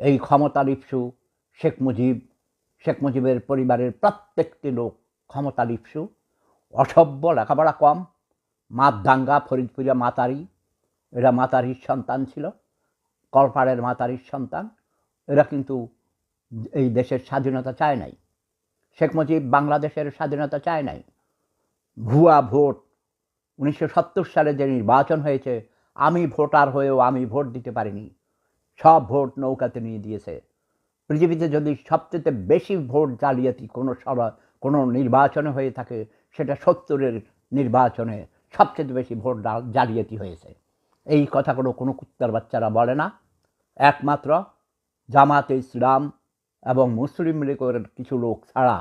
এই ক্ষমতা লিপসু শেখ মুজিব, শেখ মুজিবের পরিবারের প্রত্যেকটি লোক ক্ষমতা লিপসু অসভ্য লেখাপড়া কম মাতদাঙ্গা ফরিদপুরিয়া মাতারি, এরা মাতারির সন্তান ছিল, কলপাড়ের মাতারির সন্তান। এরা কিন্তু এই দেশের স্বাধীনতা চায় নাই। শেখ মুজিব বাংলাদেশের স্বাধীনতা চায় নাই। ভুয়া ভোট, উনিশশো সত্তর সালে যে নির্বাচন হয়েছে, আমি ভোটার হয়েও আমি ভোট দিতে পারিনি। সব ভোট নৌকাতে নিয়ে দিয়েছে। পৃথিবীতে যদি সবচেয়ে বেশি ভোট জালিয়াতি কোনো সভা, কোনো নির্বাচনে হয়ে থাকে, সেটা সত্তরের নির্বাচনে সবচেয়ে বেশি ভোট জালিয়াতি হয়েছে। এই কথাগুলো কোনো কুত্তার বাচ্চারা বলে না। একমাত্র জামাতে ইসলাম এবং মুসলিম লীগের কিছু লোক ছাড়া।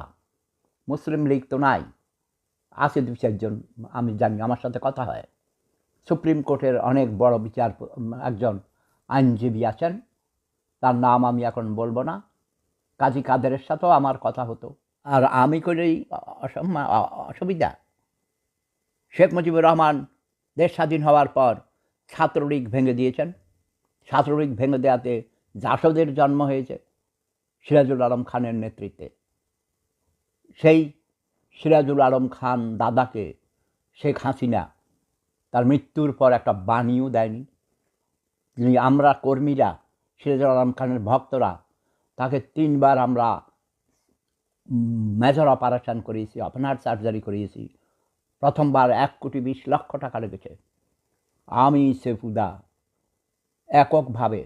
মুসলিম লীগ তো নাই। আছে দু চারজন, আমি জানি, আমার সাথে কথা হয়। সুপ্রিম কোর্টের অনেক বড় বিচার একজন আইনজীবী আছেন। তার নাম আমি এখন বলব না। কাজী কাদেরের সাথেও আমার কথা হতো। আর আমি করেই অসুবিধা। শেখ মুজিবুর রহমান দেশ স্বাধীন হওয়ার পর ছাত্রলীগ ভেঙে দিয়েছেন। ছাত্রলীগ ভেঙে দেওয়াতে জাসদের জন্ম হয়েছে সিরাজুল আলম খানের নেতৃত্বে। সেই সিরাজুল আলম খান দাদাকে শেখ হাসিনা তার মৃত্যুর পর একটা বাণীও দেয়নি। যিনি আমরা কর্মীরা, সিরাজুল আলম খানের ভক্তরা, তাকে তিনবার আমরা মেজর অপারেশন করিয়েছি আপনার সার্জারি করিয়েছি। প্রথমবার এক কোটি বিশ লক্ষ টাকা লেগেছে। আমি সেফুদা এককভাবে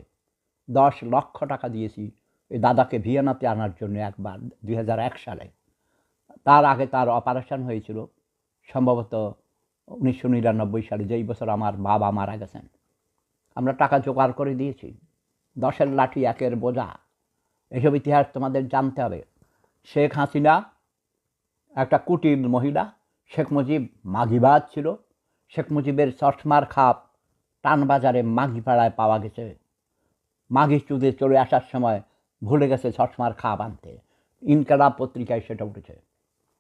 দশ লক্ষ টাকা দিয়েছি এই দাদাকে ভিয়েনাতে আনার জন্য একবার দু হাজার এক সালে। তার আগে তার অপারেশন হয়েছিল, সম্ভবত উনিশশো নিরানব্বই সালে যেই বছর আমার বাবা মারা গেছেন। আমরা টাকা জোগাড় করে দিয়েছি। দশের লাঠি একের বোঝা। এসব ইতিহাস তোমাদের জানতে হবে। শেখ হাসিনা, একটা কুটির মহিলা, শেখ মুজিব মাগিবাজ ছিল। শেখ মুজিবের চশমার খাপ টানবাজারে মাগিপাড়ায় পাওয়া গেছে। মাঘি চুদে চলে আসার সময় ভুলে গেছে চশমার খাপ আনতে। ইনকালাব পত্রিকায় সেটা উঠেছে।